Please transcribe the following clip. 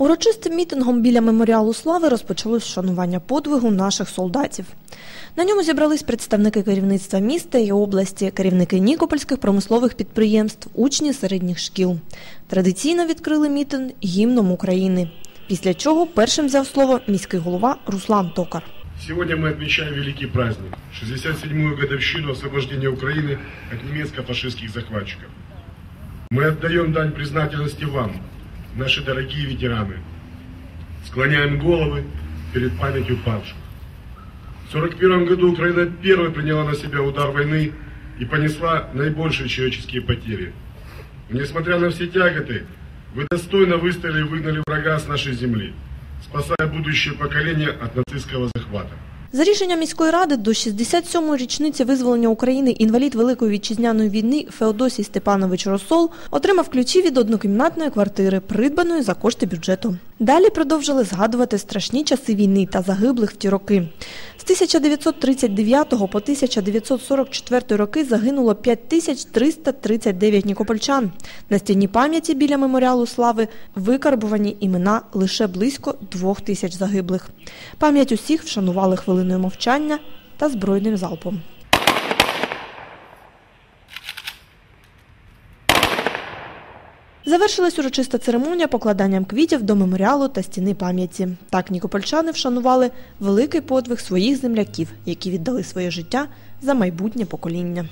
Урочистим мітингом біля меморіалу слави розпочалось вшанування подвигу наших солдатів. На ньому зібрались представники керівництва міста і області, керівники нікопольських промислових підприємств, учні середніх шкіл. Традиційно відкрили мітинг гімном України. Після чого першим взяв слово міський голова Руслан Токар. Сегодня мы отмечаем великий праздник – 67-ю годовщину освобождения Украины от немецко-фашистских захватчиков. Мы отдаем дань признательности вам, наши дорогие ветераны. Склоняем головы перед памятью павших. В 1941 году Украина первой приняла на себя удар войны и понесла наибольшие человеческие потери. Несмотря на все тяготы, вы достойно выстояли и выгнали врага с нашей земли, спасая будущее поколение от нацистского захвата. За рішенням міської ради до 67-ї річниці визволення України інвалід Великої вітчизняної війни Феодосій Степанович Росол отримав ключі від однокімнатної квартири, придбаної за кошти бюджету. Далі продовжили згадувати страшні часи війни та загиблих в ті роки. З 1939 по 1944 роки загинуло 5339 нікопольчан. На стіні пам'яті біля меморіалу слави викарбувані імена лише близько двох тисяч загиблих. Пам'ять усіх вшанували хвилиною мовчання та збройним залпом. Завершилась урочиста церемонія покладанням квітів до меморіалу та стіни пам'яті. Так нікопольчани вшанували великий подвиг своїх земляків, які віддали своє життя за майбутнє покоління.